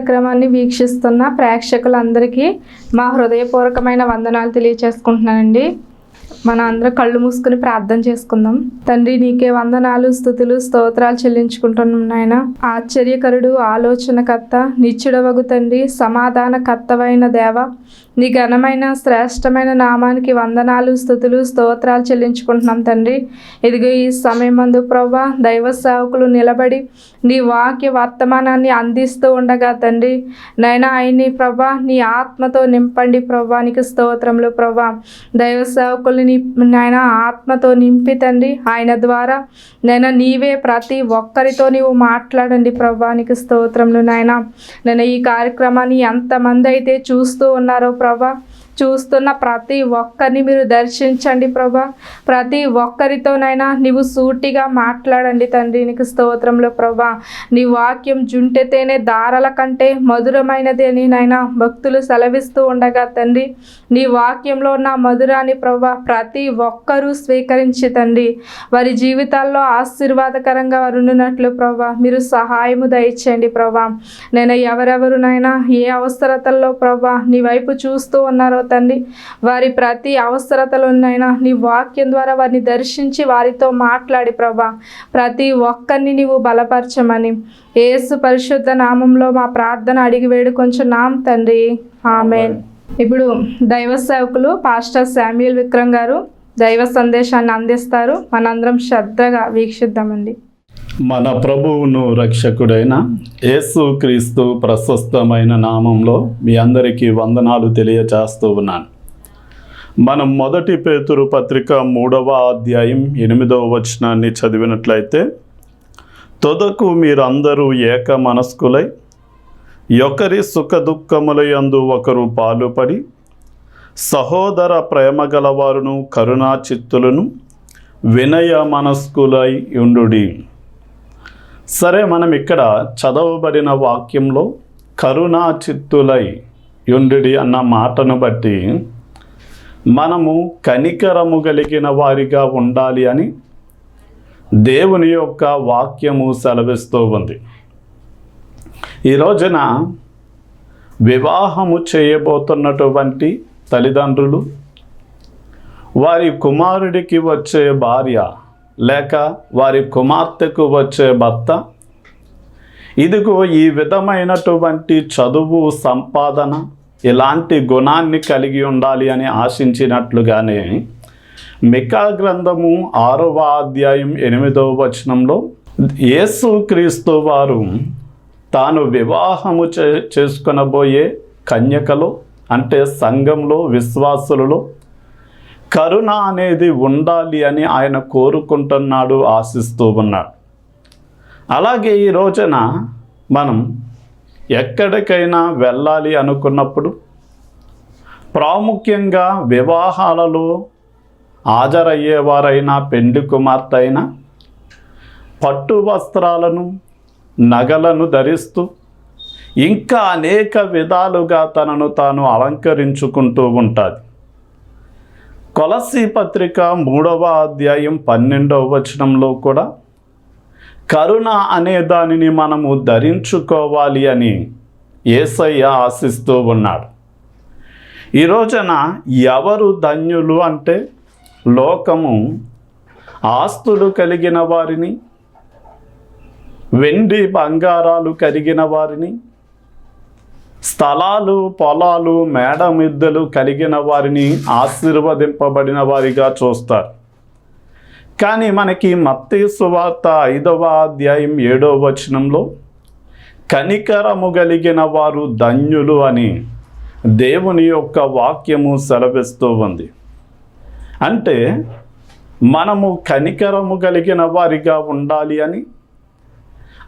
కార్యక్రమాన్ని వీక్షిస్తున్న ప్రేక్షకులందరికీ మా హృదయపూర్వకమైన వందనాలు తెలియచేసుకుంటున్నానండి. మన అందరం కళ్ళు మూసుకుని ప్రార్థన చేసుకుందాం. తండ్రి నీకే వందనాలు స్థుతులు స్తోత్రాలు చెల్లించుకుంటున్నాం నాయన. ఆశ్చర్యకరుడు ఆలోచనకర్త నిచ్చుడవగు తండ్రి సమాధానకర్తవైన దేవ నీ ఘనమైన శ్రేష్టమైన నామానికి వందనాలు స్థుతులు స్తోత్రాలు చెల్లించుకుంటున్నాం తండ్రి. ఇదిగో ఈ సమయం మందు ప్రభా దైవ సేవకులు నిలబడి నీ వాక్య వర్తమానాన్ని అందిస్తూ ఉండగా తండ్రి. నైనా ఆయన్ని ప్రభా నీ ఆత్మతో నింపండి ప్రభా నీకు స్తోత్రములు ప్రభా దైవ సేవకుల్ని నీ నాయన ఆత్మతో నింపి తండ్రి. ఆయన ద్వారా నేను నీవే ప్రతి ఒక్కరితో నీవు మాట్లాడండి ప్రభా నీకు స్తోత్రములు నాయన నేను ఈ కార్యక్రమాన్ని ఎంతమంది అయితే చూస్తూ ఉన్నారో ప్రభా. చూస్తున్న ప్రతి ఒక్కరిని మీరు దర్శించండి ప్రభా. ప్రతి ఒక్కరితోనైనా నీవు సూటిగా మాట్లాడండి తండ్రి. నీకు స్తోత్రంలో ప్రభా. నీ వాక్యం జుంటెతేనే దారల కంటే మధురమైనది అని నాయన భక్తులు సెలవిస్తూ ఉండగా తండ్రి. నీ వాక్యంలో ఉన్న మధురాన్ని ప్రభా ప్రతి ఒక్కరూ స్వీకరించి తండ్రి. వారి జీవితాల్లో ఆశీర్వాదకరంగా ఉన్నట్లు ప్రభా. మీరు సహాయము దయచేయండి ప్రభా. నేను ఎవరెవరునైనా ఏ అవసరతల్లో ప్రభా నీ వైపు చూస్తూ ఉన్నారో తండ్రి. వారి ప్రతి అవసరతలోనైనా నీ వాక్యం ద్వారా వారిని దర్శించి వారితో మాట్లాడి ప్రభా. ప్రతి ఒక్కరిని నీవు బలపరచమని. యేసు పరిశుద్ధ నామంలో మా ప్రార్థన అడిగి వేడుకొంచున్నాం తండ్రి. ఆమెన్. ఇప్పుడు దైవ సేవకులు పాస్టర్ శామ్యుల్ విక్రమ్ గారు దైవ సందేశాన్ని అందిస్తారు. మనందరం శ్రద్ధగా వీక్షిద్దామండి. మన ప్రభువును రక్షకుడైన యేసు క్రీస్తు ప్రశస్తమైన నామంలో మీ అందరికీ వందనాలు తెలియచేస్తూ ఉన్నాను. మనం మొదటి పేతురు పత్రిక మూడవ అధ్యాయం ఎనిమిదవ వచనాన్ని చదివినట్లయితే తొదకు మీరందరూ ఏక మనస్కులై ఒకరి సుఖదుఖములయందు యందు ఒకరు పాలుపడి సహోదర ప్రేమ గలవారును కరుణా చిత్తులను వినయ మనస్కులై ఉండుడి. సరే మనం ఇక్కడ చదవబడిన వాక్యంలో కరుణా చిత్తులై యుండి అన్న మాటను బట్టి మనము కనికరము కలిగిన వారిగా ఉండాలి అని దేవుని యొక్క వాక్యము సెలవిస్తూ ఉంది. ఈ రోజున వివాహము చేయబోతున్నటువంటి తల్లిదండ్రులు వారి కుమారుడికి వచ్చే భార్య లేక వారి కుమార్తెకు వచ్చే భర్త. ఇదిగో ఈ విధమైనటువంటి చదువు సంపాదన ఇలాంటి గుణాన్ని కలిగి ఉండాలి అని ఆశించినట్లుగానే మికా గ్రంథము ఆరవ అధ్యాయం ఎనిమిదవ వచనంలో యేసు క్రీస్తు వారు తాను వివాహము చే చేసుకునబోయే కన్యకలో అంటే సంఘంలో విశ్వాసులలో కరుణ అనేది ఉండాలి అని ఆయన కోరుకుంటున్నాడు ఆశిస్తూ ఉన్నాడు. అలాగే ఈ రోజున మనం ఎక్కడికైనా వెళ్ళాలి అనుకున్నప్పుడు ప్రాముఖ్యంగా వివాహాలలో హాజరయ్యేవారైనా పెండి కుమార్తె అయినా పట్టు వస్త్రాలను నగలను ధరిస్తూ ఇంకా అనేక విధాలుగా తనను తాను అలంకరించుకుంటూ ఉంటుంది. కొలసి పత్రిక మూడవ అధ్యాయం పన్నెండవ వచనంలో కూడా కరుణ అనే దానిని మనము ధరించుకోవాలి అని ఏసయ్య ఆశిస్తూ ఉన్నాడు. ఈ రోజున ఎవరు ధన్యులు అంటే లోకము ఆస్తులు కలిగిన వారిని వెండి బంగారాలు కలిగిన వారిని స్థలాలు పొలాలు మేడ మిద్దెలు కలిగిన వారిని ఆశీర్వదింపబడిన వారిగా చూస్తారు. కానీ మనకి మత్తే సువార్త ఐదవ అధ్యాయం ఏడవ వచనంలో కనికరము కలిగిన వారు ధన్యులు అని దేవుని యొక్క వాక్యము సెలవిస్తూ ఉంది. అంటే మనము కనికరము కలిగిన వారిగా ఉండాలి అని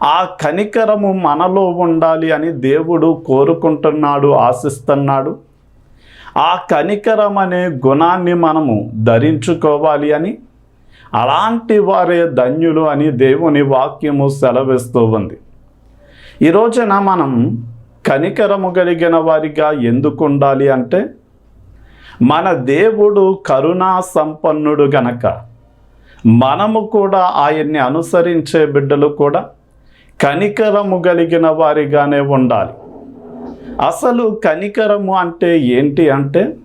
ఆ కనికరము మనలో ఉండాలి అని దేవుడు కోరుకుంటున్నాడు ఆశిస్తున్నాడు. ఆ కనికరం అనే గుణాన్ని మనము ధరించుకోవాలి అని అలాంటి వారే ధన్యులు అని దేవుని వాక్యము సెలవిస్తూ ఉంది. ఈ రోజున మనం కనికరము కలిగిన వారిగా ఎందుకు ఉండాలి అంటే మన దేవుడు కరుణా సంపన్నుడు గనక మనము కూడా ఆయన్ని అనుసరించే బిడ్డలు కూడా కనికరము కలిగిన వారిగానే ఉండాలి. అసలు కనికరము అంటే ఏంటి అంటే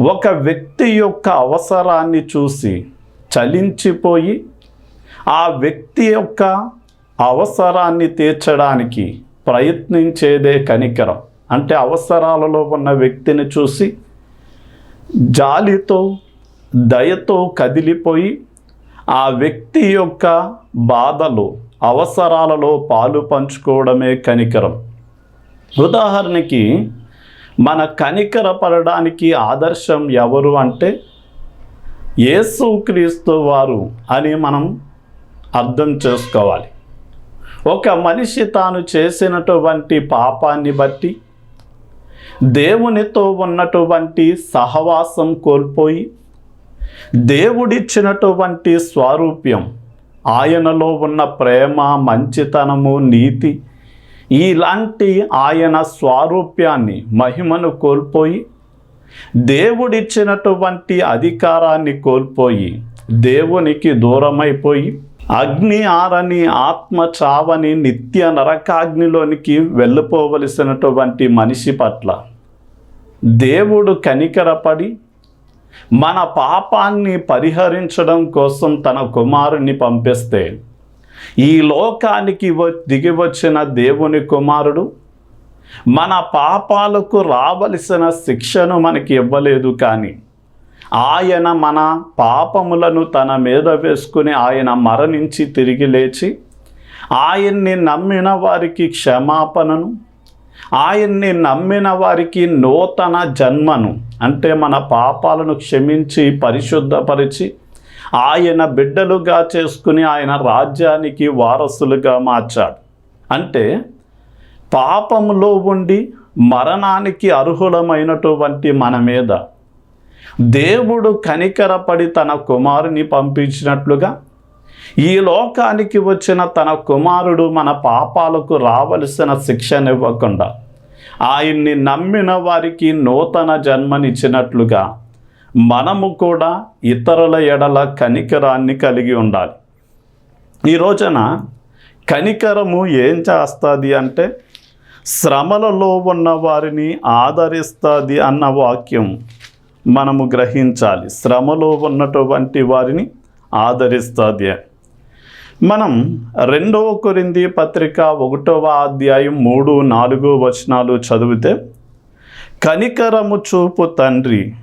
ఒక వ్యక్తి యొక్క అవసరాన్ని చూసి చలించిపోయి ఆ వ్యక్తి యొక్క అవసరాన్ని తీర్చడానికి ప్రయత్నించేదే కనికరం. అంటే అవసరాలలో ఉన్న వ్యక్తిని చూసి జాలితో దయతో కదిలిపోయి ఆ వ్యక్తి యొక్క బాధలు అవసరాలలో పాలు పంచుకోవడమే కనికరం. ఉదాహరణకి మన కనికర పడడానికి ఆదర్శం ఎవరు అంటే యేసుక్రీస్తు వారు అని మనం అర్థం చేసుకోవాలి. ఒక మనిషి తాను చేసినటువంటి పాపాన్ని బట్టి దేవునితో ఉన్నటువంటి సహవాసం కోల్పోయి దేవుడిచ్చినటువంటి స్వారూప్యం ఆయనలో ఉన్న ప్రేమ మంచితనము నీతి ఇలాంటి ఆయన స్వారూప్యాన్ని మహిమను కోల్పోయి దేవుడిచ్చినటువంటి అధికారాన్ని కోల్పోయి దేవునికి దూరమైపోయి అగ్ని ఆరని ఆత్మ చావని నిత్య నరకాగ్నిలోనికి వెళ్ళిపోవలసినటువంటి మనిషి పట్ల దేవుడు కనికరపడి మన పాపాన్ని పరిహరించడం కోసం తన కుమారుని పంపిస్తే ఈ లోకానికి వ- దిగి వచ్చిన దేవుని కుమారుడు మన పాపాలకు రావలసిన శిక్షను మనకి ఇవ్వలేదు కానీ ఆయన మన పాపములను తన మీద వేసుకుని ఆయన మరణించి తిరిగి లేచి ఆయన్ని నమ్మిన వారికి క్షమాపణను ఆయన్ని నమ్మిన వారికి నూతన జన్మను అంటే మన పాపాలను క్షమించి పరిశుద్ధపరిచి ఆయన బిడ్డలుగా చేసుకుని ఆయన రాజ్యానికి వారసులుగా మార్చాడు. అంటే పాపంలో ఉండి మరణానికి అర్హులమైనటువంటి మన మీద దేవుడు కనికరపడి తన కుమారుని పంపించినట్లుగా ఈ లోకానికి వచ్చిన తన కుమారుడు మన పాపాలకు రావలసిన శిక్షనివ్వకుండా ఆయన్ని నమ్మిన వారికి నూతన జన్మనిచ్చినట్లుగా మనము కూడా ఇతరుల ఎడల కనికరాన్ని కలిగి ఉండాలి. ఈ రోజున కనికరము ఏం చేస్తుంది అంటే శ్రమలలో ఉన్న వారిని ఆదరిస్తుంది అన్న వాక్యం మనము గ్రహించాలి. శ్రమలో ఉన్నటువంటి వారిని ఆదరిస్తుంది. మనం రెండవ కొరింది పత్రిక ఒకటవ అధ్యాయం మూడు నాలుగు వచనాలు చదివితే కనికరము చూపు తండ్రి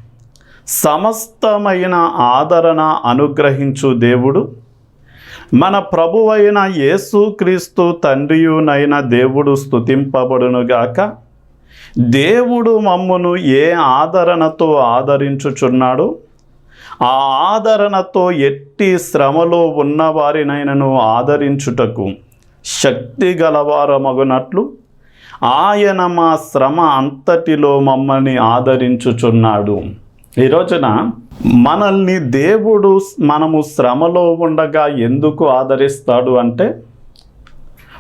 సమస్తమైన ఆదరణ అనుగ్రహించు దేవుడు. మన ప్రభువైన యేసుక్రీస్తు తండ్రియునైన దేవుడు స్తుతింపబడునుగాక దేవుడు మమ్మును ఏ ఆదరణతో ఆదరించుచున్నాడు ఆ ఆదరణతో ఎట్టి శ్రమలో ఉన్నవారినైనను ఆదరించుటకు శక్తి గలవారమగునట్లు ఆయన మా శ్రమ అంతటిలో మమ్మల్ని ఆదరించుచున్నాడు. ఈ రోజున మనల్ని దేవుడు మనము శ్రమలో ఉండగా ఎందుకు ఆదరిస్తాడు అంటే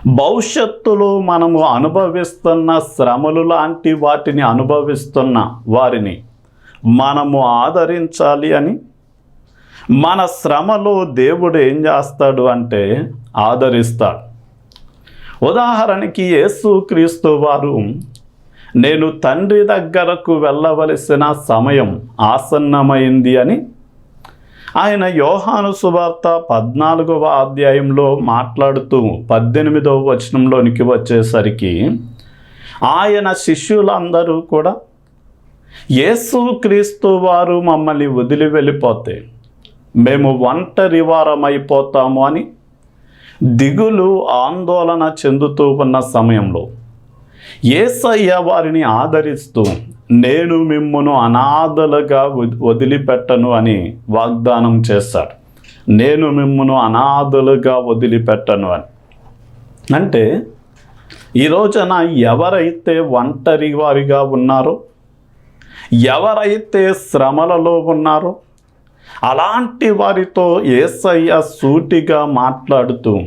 భవిష్యత్తులో మనము అనుభవిస్తున్న శ్రమలు లాంటి వాటిని అనుభవిస్తున్న వారిని మనము ఆదరించాలి అని. మన శ్రమలో దేవుడు ఏం చేస్తాడు అంటే ఆదరిస్తాడు. ఉదాహరణకి యేసుక్రీస్తు వారు నేను తండ్రి దగ్గరకు వెళ్ళవలసిన సమయం ఆసన్నమైంది అని ఆయన యోహాను సువార్త పద్నాలుగవ అధ్యాయంలో మాట్లాడుతూ పద్దెనిమిదవ వచనంలోనికి వచ్చేసరికి ఆయన శిష్యులందరూ కూడా యేసు క్రీస్తు వారు మమ్మల్ని వదిలి వెళ్ళిపోతే మేము ఒంటరి వారమైపోతాము అని దిగులు ఆందోళన చెందుతూ ఉన్న సమయంలో ఏసయ్య వారిని ఆదరిస్తూ నేను మిమ్మును అనాథలుగా వదిలిపెట్టను అని వాగ్దానం చేశాడు నేను మిమ్మును అనాథలుగా వదిలిపెట్టను అని. అంటే ఈ రోజున ఎవరైతే ఒంటరి వారిగా ఉన్నారో ఎవరైతే శ్రమలలో ఉన్నారో అలాంటి వారితో ఏసయ్య సూటిగా మాట్లాడుతూ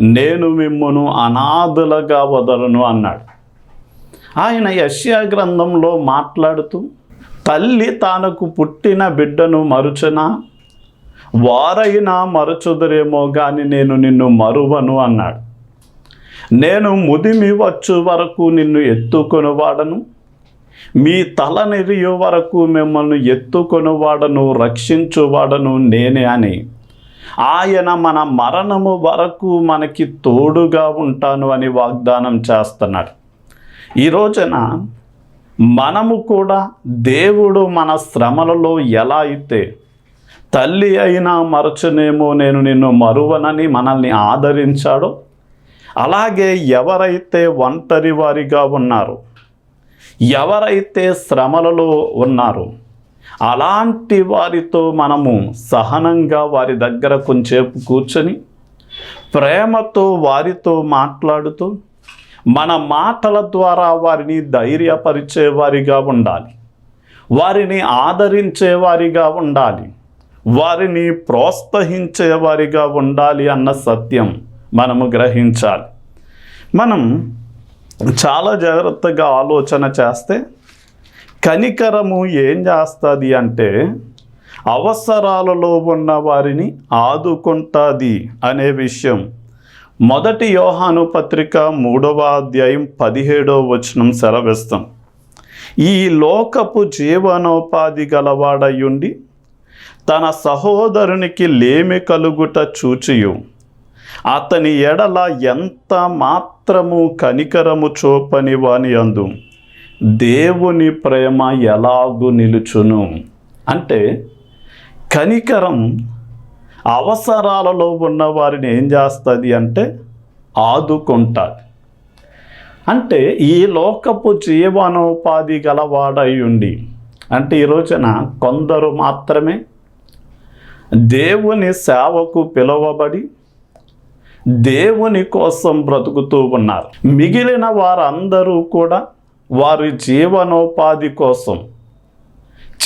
నేను మిమ్మను అనాథులుగా వదలను అన్నాడు. ఆయన యష్యా గ్రంథంలో మాట్లాడుతూ తల్లి తనకు పుట్టిన బిడ్డను మరుచనా? వారైనా మరచుదరేమో కానీ నేను నిన్ను మరువను అన్నాడు. నేను ముదిమి వచ్చు వరకు నిన్ను ఎత్తుకొనివాడను? మీ తల నెరియు వరకు మిమ్మల్ని ఎత్తుకొనువాడను రక్షించువాడను నేనే అని. ఆయన మన మరణము వరకు మనకి తోడుగా ఉంటాను అని వాగ్దానం చేస్తున్నాడు. ఈ రోజున మనము కూడా దేవుడు మన శ్రమలలో ఎలా అయితే తల్లి అయినా మరచనేమో నేను నిన్ను మరువనని మనల్ని ఆదరించాడో అలాగే ఎవరైతే ఒంటరి వారిగా ఉన్నారో ఎవరైతే శ్రమలలో ఉన్నారో అలాంటి వారితో మనము సహనంగా వారి దగ్గర కొంచెంసేపు కూర్చొని ప్రేమతో వారితో మాట్లాడుతూ మన మాటల ద్వారా వారిని ధైర్యపరిచేవారిగా ఉండాలి. వారిని ఆదరించేవారిగా ఉండాలి. వారిని ప్రోత్సహించేవారిగా ఉండాలి అన్న సత్యం మనము గ్రహించాలి. మనం చాలా జాగ్రత్తగా ఆలోచన చేస్తే కనికరము ఏం చేస్తుంది అంటే అవసరాలలో ఉన్న వారిని ఆదుకుంటుంది అనే విషయం. మొదటి యోహాను పత్రిక మూడవ అధ్యాయం పదిహేడవ వచనం సెలవిస్తాం. ఈ లోకపు జీవనోపాధి గలవాడయుండి తన సహోదరునికి లేమి కలుగుట చూచియు. అతని ఎడల ఎంత మాత్రము కనికరము చూపని వాని అందు దేవుని ప్రేమ ఎలాగు నిలుచును? అంటే కనికరం అవసరాలలో ఉన్న వారిని ఏం చేస్తుంది అంటే ఆదుకుంటుంది అంటే ఈ లోకపు జీవనోపాధి గలవాడై ఉండి అంటే ఈ రోజున కొందరు మాత్రమే దేవుని సేవకు పిలువబడి దేవుని కోసం బ్రతుకుతూ ఉన్నారు. మిగిలిన వారందరూ కూడా వారి జీవనోపాధి కోసం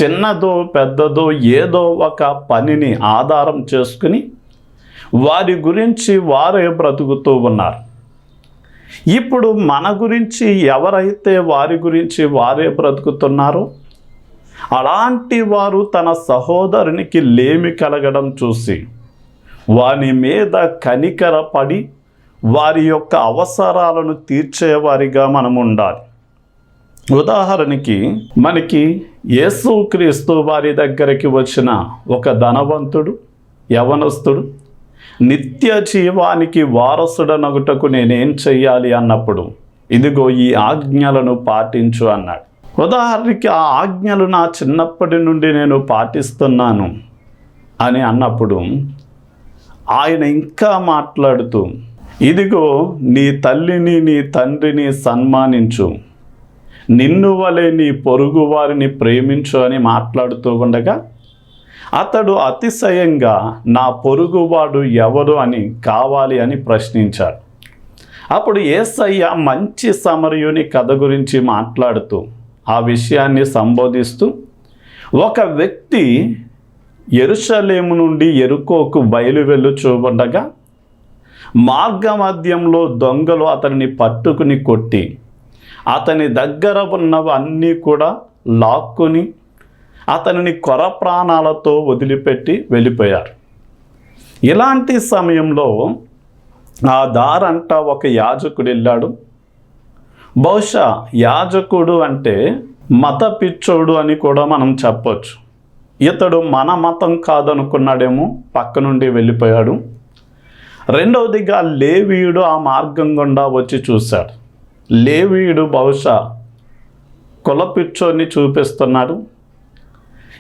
చిన్నదో పెద్దదో ఏదో ఒక పనిని ఆధారం చేసుకుని వారి గురించి వారే బ్రతుకుతూ ఉన్నారు. ఇప్పుడు మన గురించి ఎవరైతే వారి గురించి వారే బ్రతుకుతున్నారో అలాంటి వారు తన సహోదరునికి లేమి కలగడం చూసి వాని మీద కనికరపడి వారి యొక్క అవసరాలను తీర్చేవారిగా మనం ఉండాలి. ఉదాహరణకి మనకి యేసుక్రీస్తు వారి దగ్గరికి వచ్చిన ఒక ధనవంతుడు యవనస్తుడు నిత్య జీవానికి వారసుడనగుటకు నేనేం చెయ్యాలి అన్నప్పుడు ఇదిగో ఈ ఆజ్ఞలను పాటించు అన్నాడు. ఉదాహరణకి ఆ ఆజ్ఞలు నా చిన్నప్పటి నుండి నేను పాటిస్తున్నాను అని అన్నప్పుడు ఆయన ఇంకా మాట్లాడుతూ ఇదిగో నీ తల్లిని నీ తండ్రిని సన్మానించు. నిన్ను వలె నీ పొరుగు వారిని ప్రేమించు అని మాట్లాడుతూ ఉండగా అతడు అతిశయంగా నా పొరుగువాడు ఎవరు అని కావాలి అని ప్రశ్నించాడు. అప్పుడు ఏసయ్య మంచి సమరయుని కథ గురించి మాట్లాడుతూ ఆ విషయాన్ని సంబోధిస్తూ ఒక వ్యక్తి ఎరుషలేము నుండి ఎరుకోకు బయలు వెళ్ళు చూడగా మార్గమధ్యంలో దొంగలు అతనిని పట్టుకుని కొట్టి అతని దగ్గర ఉన్నవన్నీ కూడా లాక్కుని అతనిని కొర ప్రాణాలతో వదిలిపెట్టి వెళ్ళిపోయారు. ఇలాంటి సమయంలో ఆ దారంట ఒక యాజకుడు వెళ్ళాడు. బహుశా యాజకుడు అంటే మత పిచ్చోడు అని కూడా మనం చెప్పొచ్చు. ఇతడు మన మతం కాదనుకున్నాడేమో పక్క నుండి వెళ్ళిపోయాడు. రెండవదిగా లేవీయుడు ఆ మార్గం గుండా వచ్చి చూశాడు. లేవీయుడు బహుశా కుల పిచ్చోని చూపిస్తున్నాడు.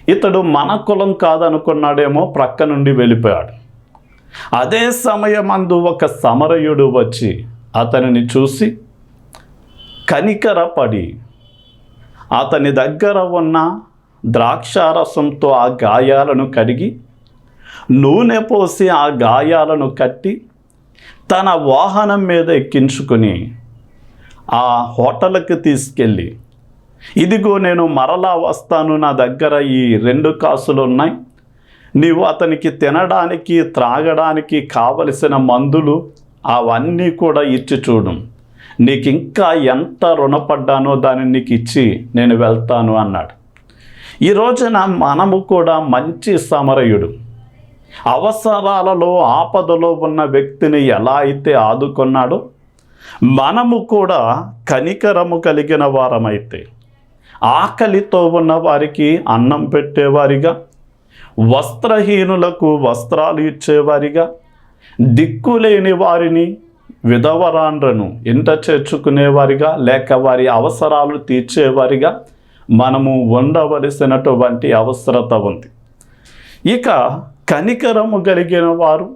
ఇతడు మన కులం కాదనుకున్నాడేమో ప్రక్క నుండి వెళ్ళిపోయాడు. అదే సమయమందు ఒక సమరయుడు వచ్చి అతనిని చూసి కనికరపడి అతని దగ్గర ఉన్న ద్రాక్షారసంతో ఆ గాయాలను కడిగి నూనె పోసి ఆ గాయాలను కట్టి తన వాహనం మీద ఎక్కించుకుని ఆ హోటల్కి తీసుకెళ్ళి ఇదిగో నేను మరలా వస్తాను నా దగ్గర ఈ రెండు కాసులు ఉన్నాయి నీవు అతనికి తినడానికి త్రాగడానికి కావలసిన మందులు అవన్నీ కూడా ఇచ్చి చూడు. నీకు ఇంకా ఎంత రుణపడ్డానో దాన్ని నీకు ఇచ్చి నేను వెళ్తాను అన్నాడు. ఈ రోజున మనము కూడా మంచి సమరయుడు. అవసరాలలో ఆపదలో ఉన్న వ్యక్తిని ఎలా అయితే ఆదుకున్నాడో మనము కూడా కనికరము కలిగిన వారమైతే ఆకలితో ఉన్న వారికి అన్నం పెట్టేవారిగా వస్త్రహీనులకు వస్త్రాలు ఇచ్చేవారిగా దిక్కులేని వారిని విధవరాండ్రను ఇంట చేర్చుకునేవారిగా లేక వారి అవసరాలు తీర్చేవారిగా మనము ఉండవలసినటువంటి అవసరత ఉంది. ఇక కనికరము కలిగిన వారు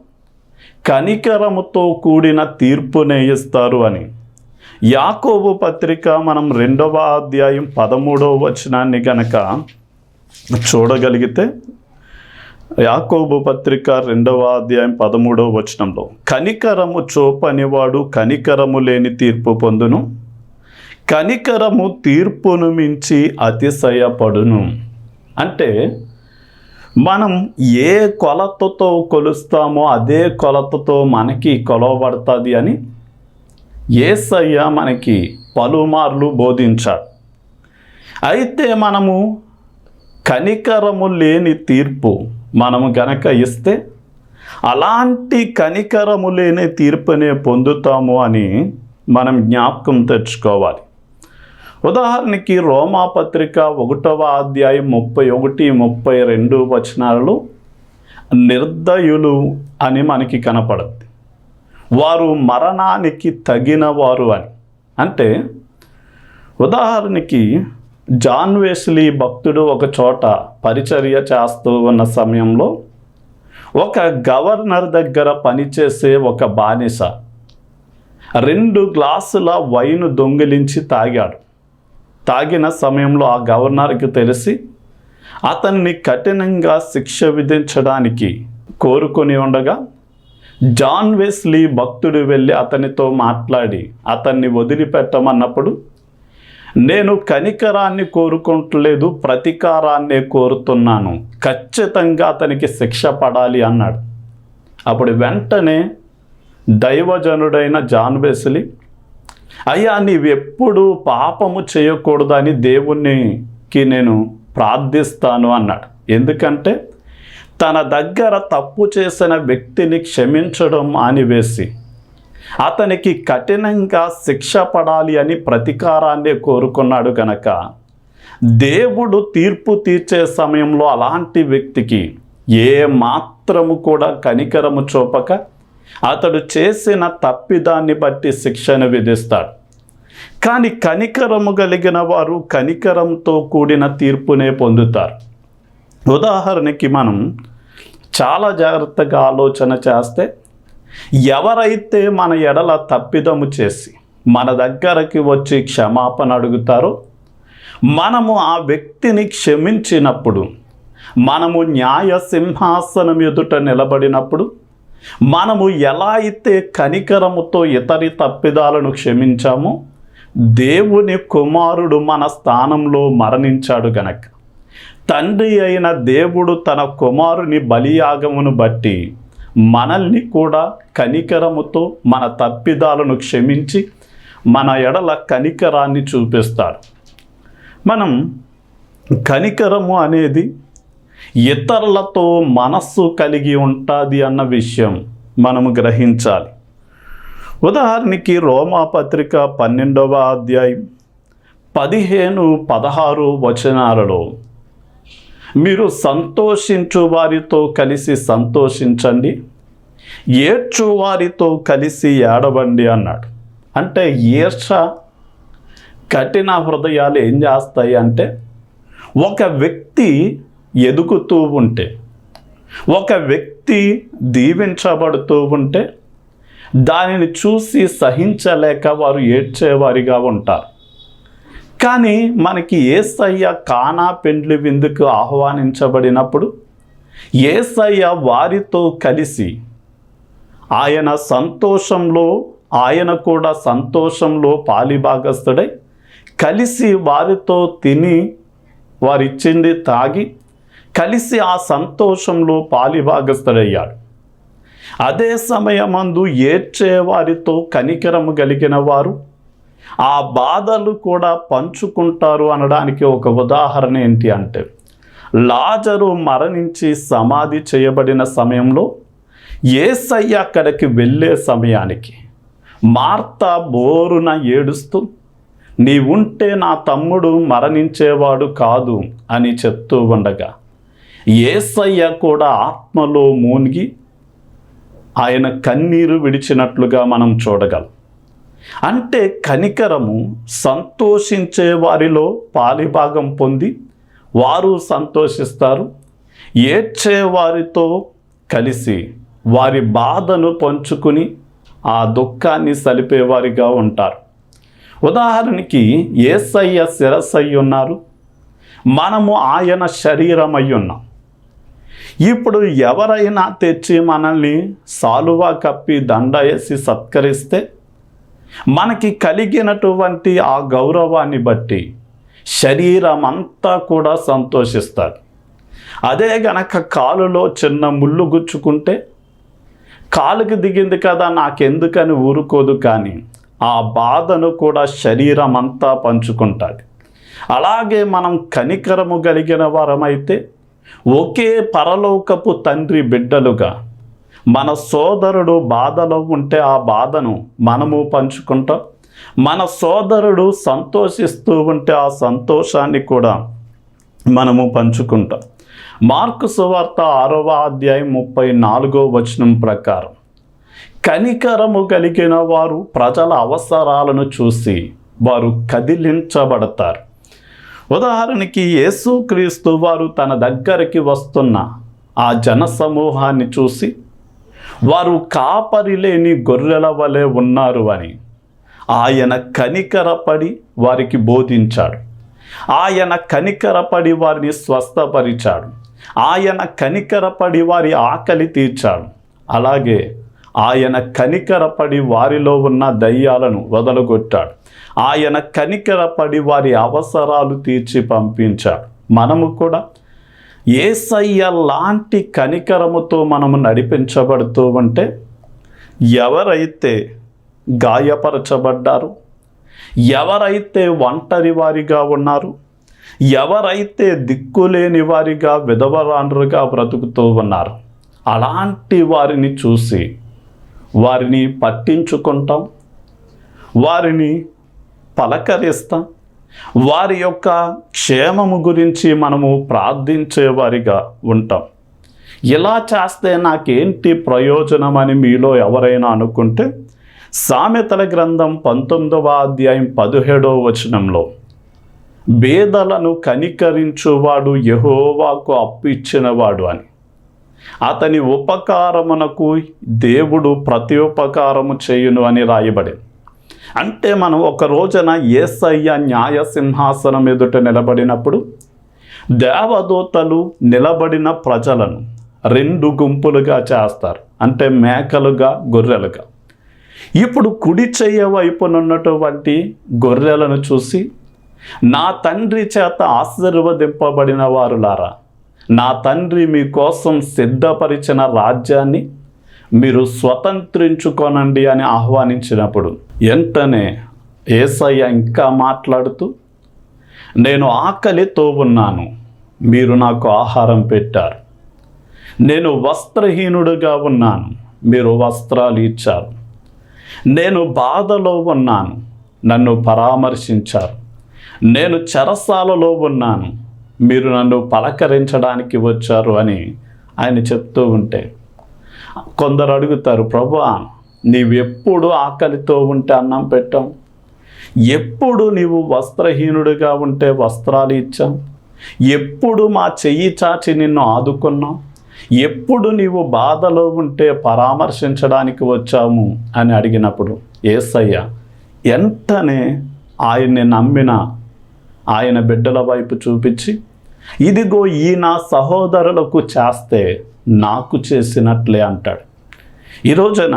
కనికరముతో కూడిన తీర్పునే ఇస్తారు అని. యాకోబు పత్రిక మనం రెండవ అధ్యాయం పదమూడవ వచనాన్ని గనక చూడగలిగితే యాకోబు పత్రిక రెండవ అధ్యాయం పదమూడవ వచనంలో కనికరము చూపనివాడు కనికరము లేని తీర్పు పొందును. కనికరము తీర్పును మించి అతిశయపడును. అంటే మనం ఏ కొలతతో కొలుస్తామో అదే కొలతతో మనకి కొలవబడుతుంది అని ఏసయ్య మనకి పలుమార్లు బోధించాడు. అయితే మనము కనికరము లేని తీర్పు మనము గనక ఇస్తే అలాంటి కనికరము లేని తీర్పునే పొందుతాము అని మనం జ్ఞాపకం తెచ్చుకోవాలి. ఉదాహరణకి రోమా పత్రిక ఒకటవ అధ్యాయం ముప్పై ఒకటి ముప్పై రెండు వచనాలలో నిర్దయులు అని మనకి కనపడుద్ది. వారు మరణానికి తగిన వారు అని. అంటే ఉదాహరణకి జాన్ వెస్లీ భక్తుడు ఒక చోట పరిచర్య చేస్తూ ఉన్న సమయంలో ఒక గవర్నర్ దగ్గర పనిచేసే ఒక బానిస రెండు గ్లాసుల వైన్ దొంగిలించి తాగాడు. తాగిన సమయంలో ఆ గవర్నర్కి తెలిసి అతన్ని కఠినంగా శిక్ష విధించడానికి కోరుకొని ఉండగా జాన్ వెస్లీ భక్తుడు వెళ్ళి అతనితో మాట్లాడి అతన్ని వదిలిపెట్టమన్నప్పుడు నేను కనికరాన్ని కోరుకుంటలేదు ప్రతీకారాన్నే కోరుతున్నాను ఖచ్చితంగా అతనికి శిక్ష పడాలి అన్నాడు. అప్పుడు వెంటనే దైవజనుడైన జాన్ వెస్లీ అయ్యా నీవెప్పుడు పాపము చేయకూడదని దేవునికి నేను ప్రార్థిస్తాను అన్నాడు. ఎందుకంటే తన దగ్గర తప్పు చేసిన వ్యక్తిని క్షమించడం ఆనివేసి అతనికి కఠినంగా శిక్ష పడాలి అని ప్రతీకారాన్ని కోరుకున్నాడు కనుక దేవుడు తీర్పు తీర్చే సమయంలో అలాంటి వ్యక్తికి ఏ మాత్రము కూడా కనికరము చూపక అతడు చేసిన తప్పిదాన్ని బట్టి శిక్షను విధిస్తాడు. కానీ కనికరము కలిగిన వారు కనికరంతో కూడిన తీర్పునే పొందుతారు. ఉదాహరణకి మనం చాలా జాగ్రత్తగా ఆలోచన చేస్తే ఎవరైతే మన ఎడల తప్పిదము చేసి మన దగ్గరకి వచ్చి క్షమాపణ అడుగుతారో మనము ఆ వ్యక్తిని క్షమించినప్పుడు మనము న్యాయ సింహాసనం ఎదుట నిలబడినప్పుడు మనము ఎలా అయితే కనికరముతో ఇతరి తప్పిదాలను క్షమించామో దేవుని కుమారుడు మన స్థానంలో మరణించాడు గనక. తండ్రి అయిన దేవుడు తన కుమారుని బలియాగమును బట్టి మనల్ని కూడా కనికరముతో మన తప్పిదాలను క్షమించి మన ఎడల కనికరాన్ని చూపిస్తాడు. మనం కనికరము అనేది ఇతరులతో మనస్సు కలిగి ఉంటుంది అన్న విషయం మనము గ్రహించాలి. ఉదాహరణకి రోమా పత్రిక పన్నెండవ అధ్యాయం పదిహేను పదహారు వచనాలలో మీరు సంతోషించు వారితో కలిసి సంతోషించండి ఏడ్చు వారితో కలిసి ఏడవండి అన్నాడు. అంటే ఈర్ష కఠిన హృదయాలు ఏం చేస్తాయి అంటే ఒక వ్యక్తి ఎదుగుతూ ఉంటే ఒక వ్యక్తి దీవించబడుతూ ఉంటే దానిని చూసి సహించలేక వారు ఏడ్చేవారిగా ఉంటారు. కానీ మనకి ఏసయ్య కానా పెండ్లి విందుకు ఆహ్వానించబడినప్పుడు ఏసయ్య వారితో కలిసి ఆయన సంతోషంలో ఆయన కూడా సంతోషంలో పాలిభాగస్తుడై కలిసి వారితో తిని వారిచ్చింది తాగి కలిసి ఆ సంతోషంలో పాలిభాగస్తుడయ్యాడు అదే సమయమందు ఏడ్చే వారితో కనికరము కలిగిన వారు ఆ బాధలు కూడా పంచుకుంటారు అనడానికి ఒక ఉదాహరణ ఏంటి అంటే లాజరు మరణించి సమాధి చేయబడిన సమయంలో ఏసయ్య అక్కడికి వెళ్ళే సమయానికి మార్త బోరున ఏడుస్తూ నీవుంటే నా తమ్ముడు మరణించేవాడు కాదు అని చెప్తూ ఉండగా ఏసయ్య కూడా ఆత్మలో మూనిగి ఆయన కన్నీరు విడిచినట్లుగా మనం చూడగలం. అంటే కనికరము సంతోషించే వారిలో పాలిభాగం పొంది వారు సంతోషిస్తారు. ఏడ్చే వారితో కలిసి వారి బాధను పంచుకుని ఆ దుఃఖాన్ని సలిపేవారిగా ఉంటారు. ఉదాహరణకి ఏసయ్య శిరస్సయ్య ఉన్నారు మనము ఆయన శరీరమై ఉన్నాం ఇప్పుడు ఎవరైనా తెచ్చి మనల్ని సాలువా కప్పి దండ వేసి సత్కరిస్తే మనకి కలిగినటువంటి ఆ గౌరవాన్ని బట్టి శరీరం అంతా కూడా సంతోషిస్తారు. అదే గనక కాలులో చిన్న ముళ్ళు గుచ్చుకుంటే కాలుకి దిగింది కదా నాకెందుకని ఊరుకోదు కానీ ఆ బాధను కూడా శరీరం అంతా పంచుకుంటుంది. అలాగే మనం కనికరము కలిగిన వారమైతే ఒకే పరలోకపు తండ్రి బిడ్డలుగా మన సోదరుడు బాధలో ఉంటే ఆ బాధను మనము పంచుకుంటాం. మన సోదరుడు సంతోషిస్తూ ఉంటే ఆ సంతోషాన్ని కూడా మనము పంచుకుంటాం. మార్కు సువార్త ఆరవ అధ్యాయం ముప్పై నాలుగో వచనం ప్రకారం కనికరము కలిగిన వారు ప్రజల అవసరాలను చూసి వారు కదిలించబడతారు. ఉదాహరణకి యేసుక్రీస్తు వారు తన దగ్గరికి వస్తున్న ఆ జన సమూహాన్ని చూసి వారు కాపరి లేని గొర్రెల వలె ఉన్నారు అని ఆయన కనికరపడి వారికి బోధించాడు. ఆయన కనికరపడి వారిని స్వస్థపరిచాడు. ఆయన కనికరపడి వారి ఆకలి తీర్చాడు. అలాగే ఆయన కనికరపడి వారిలో ఉన్న దయ్యాలను వదలగొట్టాడు. ఆయన కనికరపడి వారి అవసరాలు తీర్చి పంపించాడు. మనము కూడా ఏసయ్య లాంటి కనికరముతో మనము నడిపించబడుతూ ఉంటే ఎవరైతే గాయపరచబడ్డారు ఎవరైతే ఒంటరి వారిగా ఉన్నారు ఎవరైతే దిక్కులేని వారిగా విధవరాండ్రుగా బ్రతుకుతూ ఉన్నారు అలాంటి వారిని చూసి వారిని పట్టించుకుంటాం వారిని పలకరిస్తాం వారి యొక్క క్షేమము గురించి మనము ప్రార్థించేవారిగా ఉంటాం. ఇలా చేస్తే నాకేంటి ప్రయోజనం అని మీలో ఎవరైనా అనుకుంటే సామెతల గ్రంథం పంతొమ్మిదవ అధ్యాయం పదిహేడవ వచనంలో బేదలను కనికరించువాడు యహోవాకు అప్పు ఇచ్చినవాడు అని. అతని ఉపకారమునకు దేవుడు ప్రతి ఉపకారము చేయును అని రాయబడింది అంటే మనం ఒక రోజున ఏసయ్య న్యాయ సింహాసనం ఎదుట నిలబడినప్పుడు దేవదూతలు నిలబడిన ప్రజలను రెండు గుంపులుగా చేస్తారు. అంటే మేకలుగా గొర్రెలుగా. ఇప్పుడు కుడి చెయ్య వైపునున్నటువంటి గొర్రెలను చూసి నా తండ్రి చేత ఆశీర్వదింపబడిన వారులారా నా తండ్రి మీకోసం సిద్ధపరిచిన రాజ్యాన్ని మీరు స్వతంత్రించుకోనండి అని ఆహ్వానించినప్పుడు వెంటనే ఏసయ్య ఇంకా మాట్లాడుతూ నేను ఆకలితో ఉన్నాను మీరు నాకు ఆహారం పెట్టారు. నేను వస్త్రహీనుడుగా ఉన్నాను మీరు వస్త్రాలు ఇచ్చారు. నేను బాధలో ఉన్నాను నన్ను పరామర్శించారు. నేను చెరసాలలో ఉన్నాను మీరు నన్ను పలకరించడానికి వచ్చారు అని ఆయన చెప్తూ ఉంటే కొందరు అడుగుతారు ప్రభా నీవెప్పుడు ఆకలితో ఉంటే అన్నం పెట్టాం? ఎప్పుడు నీవు వస్త్రహీనుడిగా ఉంటే వస్త్రాలు ఇచ్చాం? ఎప్పుడు మా చెయ్యి చాచి నిన్ను ఆదుకున్నాం? ఎప్పుడు నీవు బాధలో ఉంటే పరామర్శించడానికి వచ్చాము? అని అడిగినప్పుడు ఏసయ్య వెంటనే ఆయన్ని నమ్మిన ఆయన బిడ్డల వైపు చూపించి ఇదిగో ఈ నా సహోదరులకు చేస్తే నాకు చేసినట్లే అంటాడు. ఈ రోజున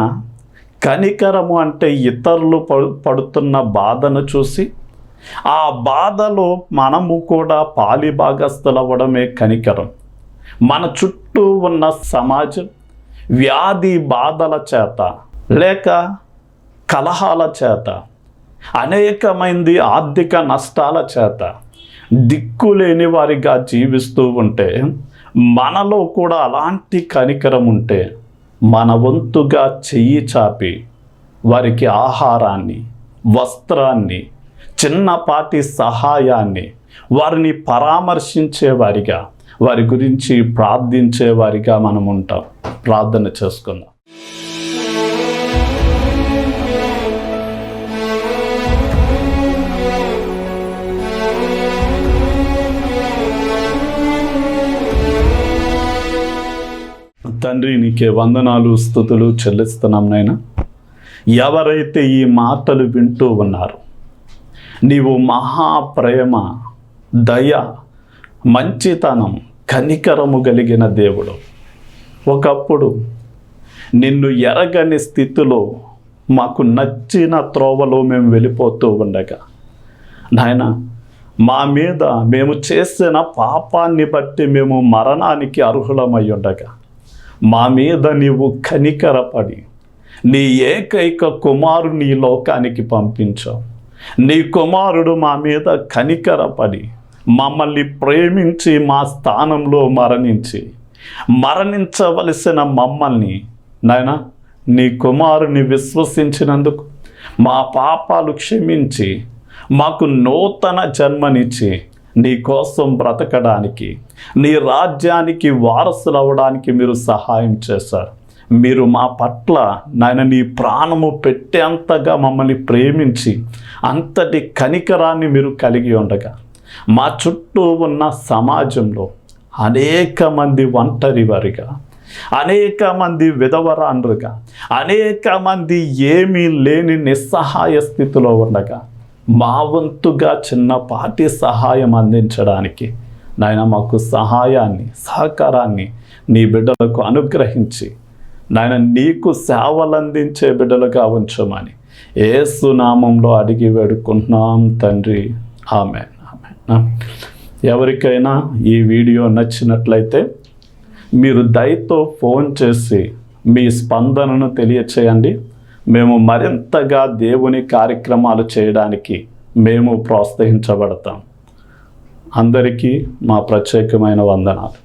కనికరము అంటే ఇతరులు పడు పడుతున్న బాధను చూసి ఆ బాధలో మనము కూడా పాలిభాగస్థులవ్వడమే కనికరం. మన చుట్టూ ఉన్న సమాజం వ్యాధి బాధల చేత లేక కలహాల చేత అనేకమైంది ఆర్థిక నష్టాల చేత. దిక్కులేని వారిగా జీవిస్తూ ఉంటే మనలో కూడా అలాంటి కనికరం ఉంటే మన వంతుగా చెయ్యి చాపి వారికి ఆహారాన్ని వస్త్రాన్ని చిన్నపాటి సహాయాన్ని వారిని పరామర్శించేవారిగా వారి గురించి ప్రార్థించేవారిగా మనం ఉంటాం. ప్రార్థన చేసుకుందాం. తండ్రి నీకే వందనాలు స్థుతులు చెల్లిస్తున్నాం నాయన. ఎవరైతే ఈ మాటలు వింటూ ఉన్నారు నీవు మహాప్రేమ దయ మంచితనం కనికరము కలిగిన దేవుడు. ఒకప్పుడు నిన్ను ఎరగని స్థితిలో మాకు నచ్చిన త్రోవలో మేము వెళ్ళిపోతూ ఉండగా నాయన మా మీద మేము చేసిన పాపాన్ని బట్టి మేము మరణానికి అర్హులమై ఉండగా మా మీద నీవు కనికరపడి నీ ఏకైక కుమారుని లోకానికి పంపించావు. నీ కుమారుడు మా మీద కనికరపడి మమ్మల్ని ప్రేమించి మా స్థానంలో మరణించి మరణించవలసిన మమ్మల్ని నాయన నీ కుమారుని విశ్వసించినందుకు మా పాపాలు క్షమించి మాకు నూతన జన్మనిచ్చి నీ కోసం బ్రతకడానికి నీ రాజ్యానికి వారసులు అవ్వడానికి మీరు సహాయం చేశారు. మీరు మా పట్ల నాయన నీ ప్రాణము పెట్టేంతగా మమ్మల్ని ప్రేమించి అంతటి కనికరాన్ని మీరు కలిగి ఉండగా మా చుట్టూ ఉన్న సమాజంలో అనేక మంది ఒంటరి వారిగా అనేక మంది విధవరాండ్రుగా అనేక మంది ఏమీ లేని నిస్సహాయ స్థితిలో ఉండగా మా వంతుగా చిన్నపాటి సహాయం అందించడానికి నాయన మాకు సహాయాన్ని సహకారాన్ని నీ బిడ్డలకు అనుగ్రహించి నాయన నీకు సేవలందించే బిడ్డలుగా ఉంచమని ఏసు నామంలో అడిగి వేడుకుంటున్నాం తండ్రి. ఆమె ఆమె ఎవరికైనా ఈ వీడియో నచ్చినట్లయితే మీరు దయతో ఫోన్ చేసి మీ స్పందనను తెలియచేయండి. మేము మరింతగా దేవుని కార్యక్రమాలు చేయడానికి మేము ప్రోత్సహించబడతాం. అందరికీ మా ప్రత్యేకమైన వందనాలు.